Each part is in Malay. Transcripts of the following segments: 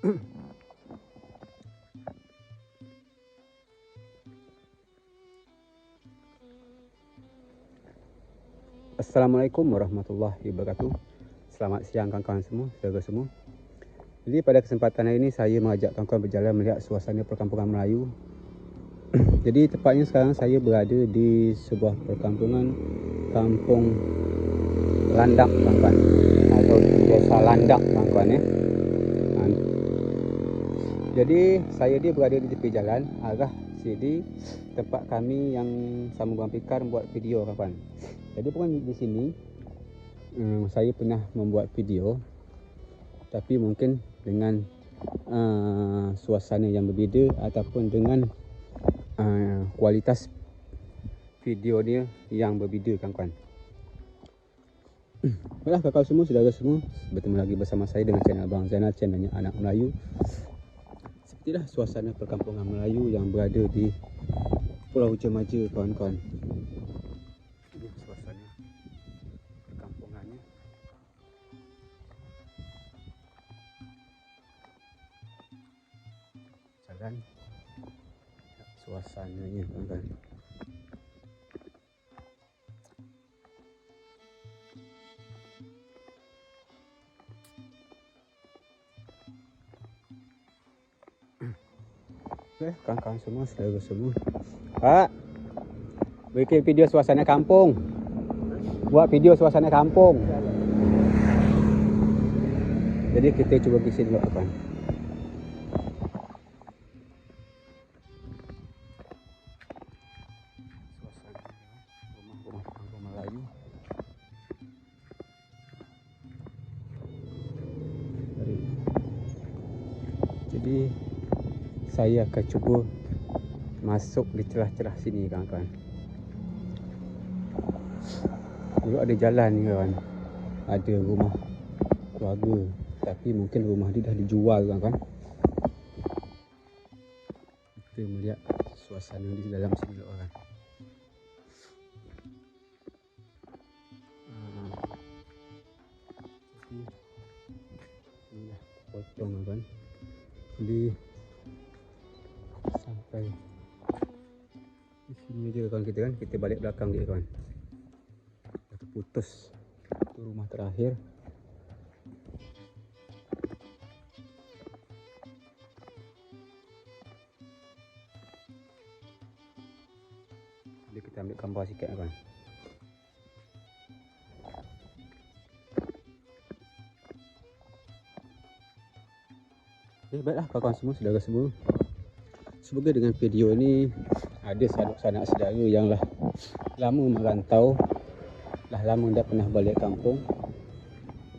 Assalamualaikum warahmatullahi wabarakatuh. Selamat siang kawan-kawan semua, saudara semua. Jadi pada kesempatan hari ini saya mengajak kawan-kawan berjalan melihat suasana perkampungan Melayu. Jadi tepatnya sekarang saya berada di sebuah perkampungan Kampung Landak kawan-kawan. Atau Desa Landak kawan-kawan ya. Jadi saya dia berada di tepi jalan arah sini tempat kami yang sama Bang Pikar buat video kawan-kawan. Jadi bukan di sini um, saya pernah membuat video tapi mungkin dengan uh, suasana yang berbeza ataupun dengan uh, kualitas video dia yang berbeza kawan-kawan. Baiklah kakak semua, saudara semua Bertemu lagi bersama saya dengan channel Abang Zainal Channelnya Anak Melayu Sepertilah suasana perkampungan Melayu yang berada di Pulau Jemaja kawan-kawan. Ini suasana perkampungannya. Jalan. Suasananya kawan-kawan Eh, kawan-kawan semua, saudara semua. Pak, bikin video suasana kampung. Buat video suasana kampung. Jadi kita cuba sini dulu, kawan. Saya akan cuba masuk di celah-celah sini kawan-kawan. Dulu ada jalan ni kawan. Ada rumah keluarga tapi mungkin rumah dia dah dijual kawan-kawan. Kita melihat suasana di dalam sini kawan. Ah. Inilah potong kawan. Jadi di sini je kawan kita kan. Kita balik belakang dia kawan. Dah terputus itu rumah terakhir. Jadi kita ambil gambar sikit kawan? Okay, baiklah kawan-kawan semua, saudara semua. Semoga dengan video ini ada sanak-sanak saudara yang lah lama merantau, lah lama dah pernah balik kampung.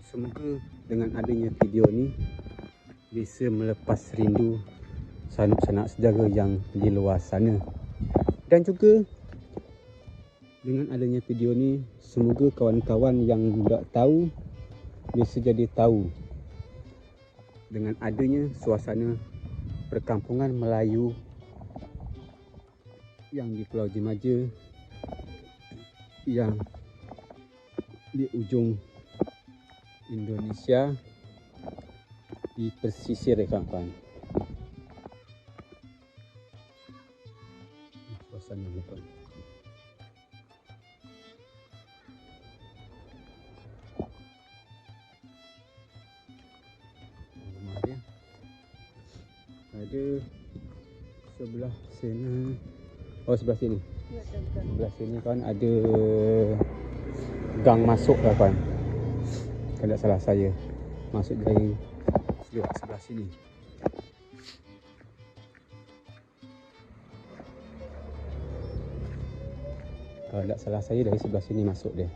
Semoga dengan adanya video ni bisa melepas rindu sanak-sanak saudara yang di luar sana. Dan juga dengan adanya video ni semoga kawan-kawan yang tak tahu bisa jadi tahu dengan adanya suasana perkampungan Melayu yang di Pulau Jemaja yang di ujung Indonesia di ya. Suasana ni kawan. Rumah dia ada sebelah sini oh sebelah sini. Sebelah sini kan ada gang masuk lah kan kalau tak salah saya masuk dari lewat sebelah sini. Kalau tak salah saya dari sebelah sini masuk dia.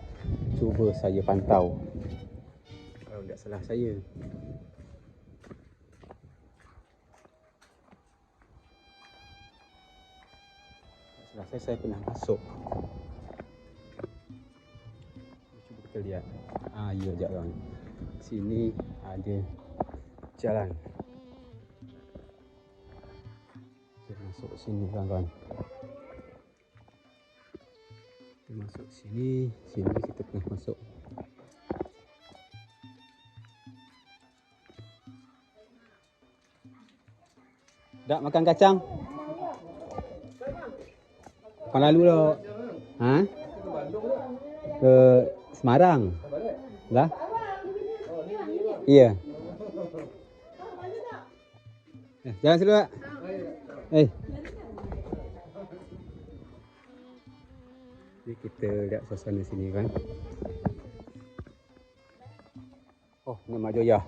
Cuba saya pantau. Kalau tak salah saya Rasa saya pernah masuk. Cuba kita lihat. Ah, ya jap kawan. Sini ada jalan. Kita masuk sini kawan-kawan. Kita masuk sini, sini kita pernah masuk. Dak makan kacang? Makan lalu dah. Ha? ke Semarang. Dah? Iya. Eh, jalan sini, Pak. Eh. Ni kita lihat suasana sini kan. Oh, ni Mak Joya.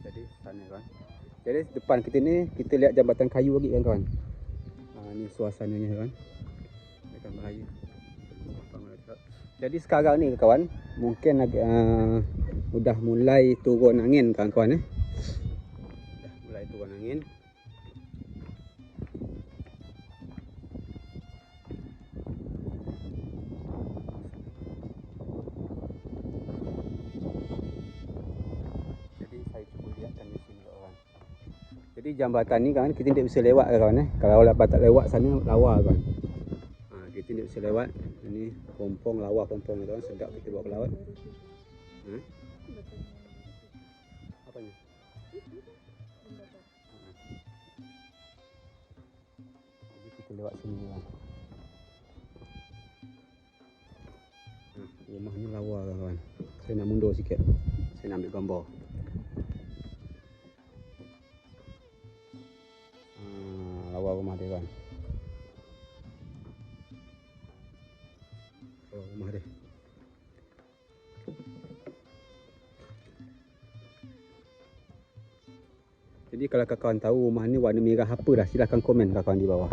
Jadi sana kan. Jadi depan kita ni kita lihat jambatan kayu lagi kan kawan. Ha, ni suasananya kan. Dekat Melayu. Jadi sekarang ni kawan, mungkin agak uh, sudah mulai turun angin kawan-kawan eh. Dah mulai turun angin. Jadi jambatan ni kan kita tidak bisa lewat kawan eh. Kalau lepas tak lewat sana lawa kawan. Ha, kita tidak bisa lewat. Ini pompong lawa pompong tu kan sedap kita bawa ke laut. Ha? Apa ni? Jadi kita lewat sini kan. Ha, rumah ni lawa kan kawan. Saya nak mundur sikit. Saya nak ambil gambar. Rumah dia kan. Oh, rumah dia. Jadi kalau kawan tahu rumah ni warna merah apa dah silahkan komen kawan di bawah.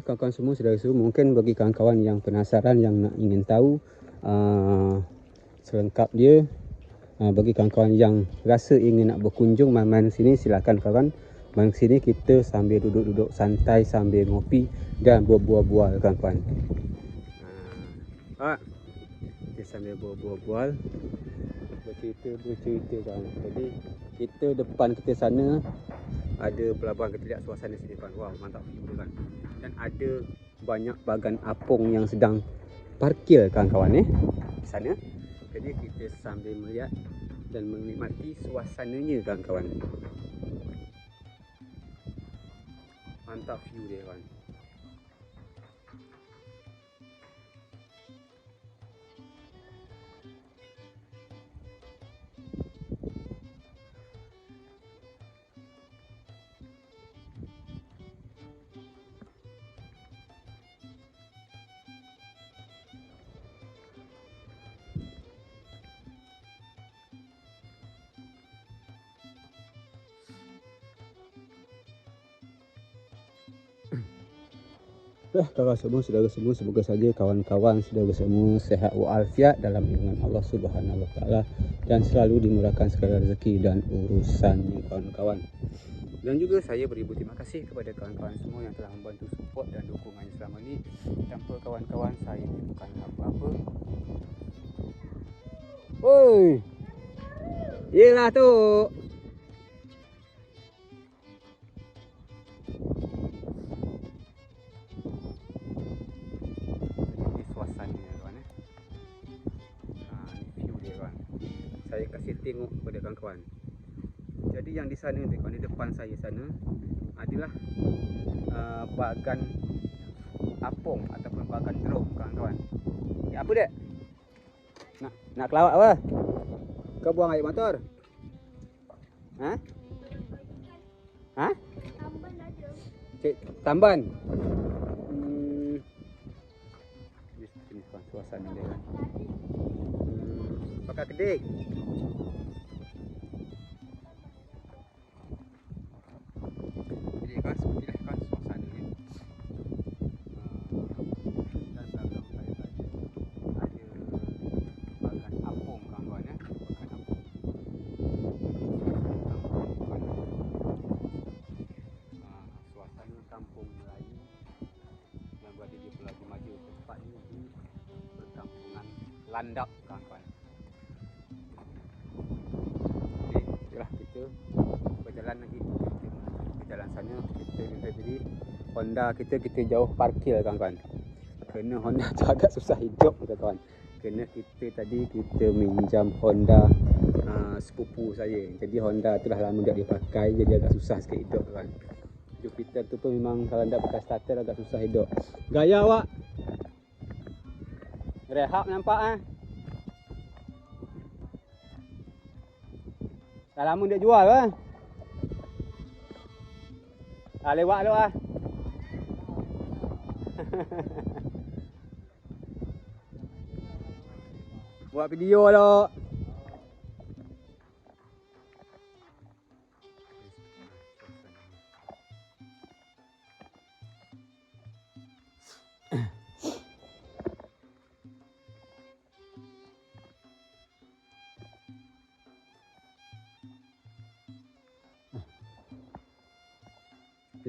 Kawan-kawan semua, saudara semua, mungkin bagi kawan-kawan yang penasaran, yang nak ingin tahu uh, selengkap dia, uh, bagi kawan-kawan yang rasa ingin nak berkunjung main-main sini, silakan kawan. Main sini kita sambil duduk-duduk santai, sambil ngopi dan berbual-bual kawan-kawan. Uh, kita sambil berbual-bual, bercerita-bercerita kawan. Jadi kita depan kita sana ada pelabuhan kita lihat suasana sini kawan. Wow, mantap dia kan dan ada banyak bagan apung yang sedang parkir kawan-kawan eh di sana. Jadi kita sambil melihat dan menikmati suasananya kawan-kawan. Mantap view dia kawan. Ya, kawan semua, saudara semua, semoga saja kawan-kawan saudara semua sehat walafiat dalam lindungan Allah Subhanahu Wa Taala dan selalu dimurahkan segala rezeki dan urusannya kawan-kawan. Dan juga saya beribu terima kasih kepada kawan-kawan semua yang telah membantu support dan dukungannya selama ini. Tanpa kawan-kawan saya bukan apa-apa. Oi. Yelah tu. Saya kasih tengok kepada kawan-kawan. Jadi yang di sana tu di depan saya sana adalah uh, bagan apung ataupun bagan drum kawan-kawan. Ni apa dek? Nak nak kelawat apa? Kau buang air motor? Ha? Ha? Cik tamban. Hmm. Ni sini kawan suasana dia. Hmm. Pakai kedik. Suasana kampung Melayu yang berada di Pulau Remaja tepatnya di perkampungan Landap kawan-kawan. Jadi itulah kita berjalan lagi ke jalan sana kita Jadi Honda kita kita jauh parkir kawan-kawan. Kerana Honda tu agak susah hidup kawan-kawan. Kerana kita tadi kita minjam Honda uh, sepupu saya. Jadi Honda tu dah lama tak dipakai jadi agak susah sikit hidup kawan. Jupiter tu pun memang kalau tak pakai starter agak susah hidup. Gaya awak. Rehat nampak eh. Dah lama dia jual kan? Ah lewat lu ah. Buat video lo.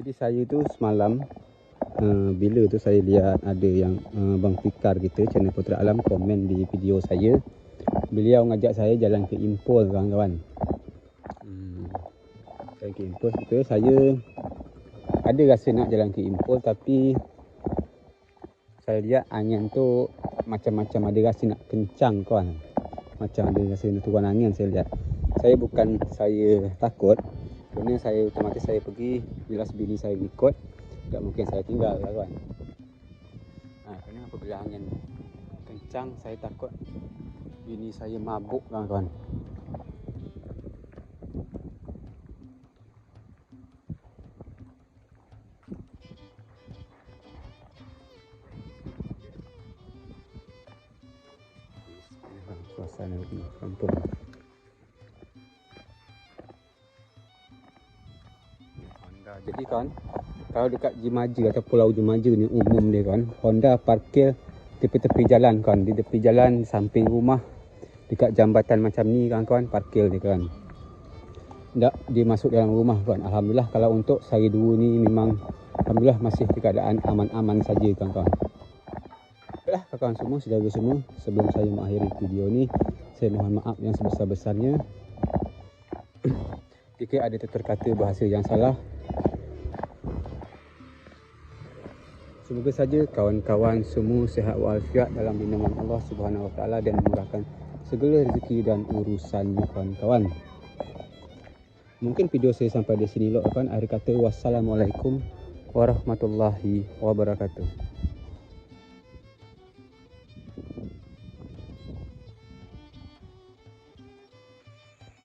Jadi saya tu semalam uh, bila tu saya lihat ada yang uh, Bang Fikar kita channel Putra Alam komen di video saya. Beliau ngajak saya jalan ke Impol kawan-kawan. Hmm. Jalan ke Impol tu saya ada rasa nak jalan ke Impol tapi saya lihat angin tu macam-macam ada rasa nak kencang kawan. Macam ada rasa nak turun angin saya lihat. Saya bukan saya takut Kerana saya otomatis saya pergi Bila sebini saya ikut Tak mungkin saya tinggal lah kawan ha, Kerana apabila angin kencang Saya takut Bini saya mabuk kawan-kawan Jadi kan kalau dekat Jimaja atau Pulau Jimaja ni umum dia kan Honda parkir tepi-tepi jalan kan di tepi jalan samping rumah dekat jambatan macam ni kan kawan parkir dia kan tak dia masuk dalam rumah kan Alhamdulillah kalau untuk sehari dua ni memang Alhamdulillah masih di keadaan aman-aman saja kan kawan. Baiklah kawan semua saudara semua sebelum saya mengakhiri video ni saya mohon maaf yang sebesar-besarnya. Jika ada tutur kata bahasa yang salah Semoga saja kawan-kawan semua sehat walafiat dalam lindungan Allah Subhanahu Wa Taala dan memurahkan segala rezeki dan urusannya kawan-kawan. Mungkin video saya sampai di sini loh kawan. Akhir kata wassalamualaikum warahmatullahi wabarakatuh.